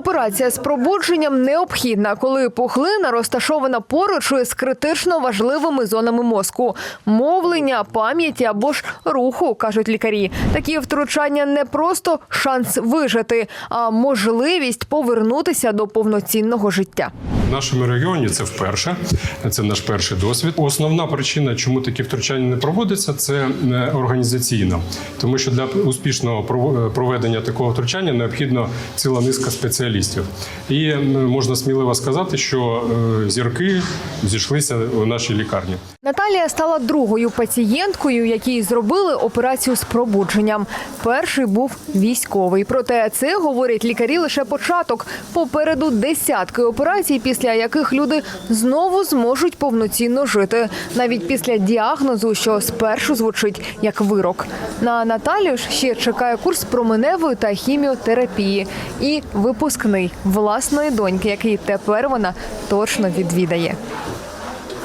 Операція з пробудженням необхідна, коли пухлина розташована поруч із критично важливими зонами мозку мовлення, пам'яті або ж руху, кажуть лікарі. Такі втручання не просто шанс вижити, а можливість повернутися до повноцінного життя. Нашому регіоні це вперше. Це наш перший досвід. Основна причина, чому такі втручання не проводяться, це е, організаційна, тому що для успішного прово- проведення такого втручання необхідно ціла низка спеціалістів. І е, можна сміливо сказати, що е, зірки зійшлися у нашій лікарні. Наталія стала другою пацієнткою, якій зробили операцію з пробудженням. Перший був військовий. Проте це говорять лікарі лише початок. Попереду десятки операцій, після яких люди знову зможуть повноцінно жити, навіть після діагнозу, що спершу звучить як вирок. На Наталію ж ще чекає курс променевої та хіміотерапії і випускний власної доньки, який тепер вона точно відвідає.